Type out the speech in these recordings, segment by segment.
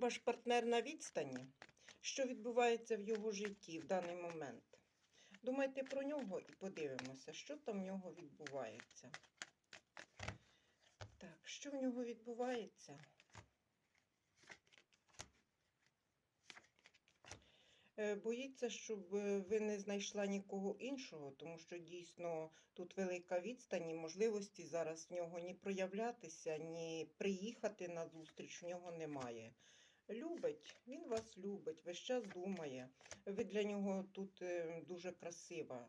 Ваш партнер на відстані. Що відбувається в його житті в даний момент? Думайте про нього і подивимося, що там в нього відбувається. Так, що в нього відбувається? Е, Боїться, щоб е, ви не знайшла нікого іншого, тому що дійсно тут велика відстань і можливості зараз в нього ні проявлятися, ні приїхати на зустріч в нього немає. Любить, він вас любить, весь час думає. Ви для нього тут е, дуже красива,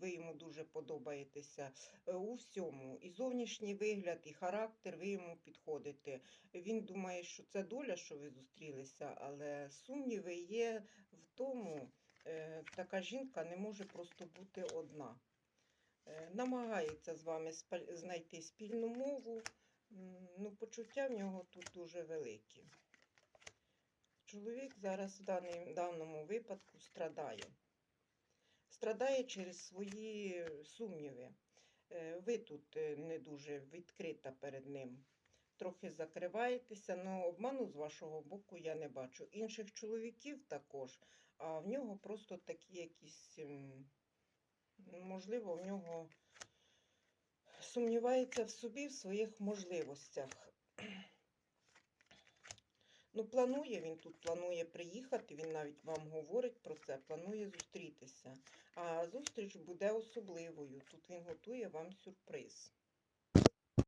ви йому дуже подобаєтеся е, у всьому. І зовнішній вигляд, і характер, ви йому підходите. Він думає, що це доля, що ви зустрілися, але сумніви є в тому, е, така жінка не може просто бути одна. Намагається з вами знайти спільну мову. Ну, почуття в нього тут дуже великі. Чоловік зараз в даному випадку страдає. Страдає через свої сумніви. Е, Ви тут е, не дуже відкрита перед ним. Трохи закриваєтеся, але обману з вашого боку я не бачу. Інших чоловіків також, а в нього просто такі якісь, ем, можливо, в нього сумнівається в собі, в своїх можливостях. Ну, планує він тут, планує приїхати, він навіть вам говорить про це, планує зустрітися. А зустріч буде особливою. Тут він готує вам сюрприз.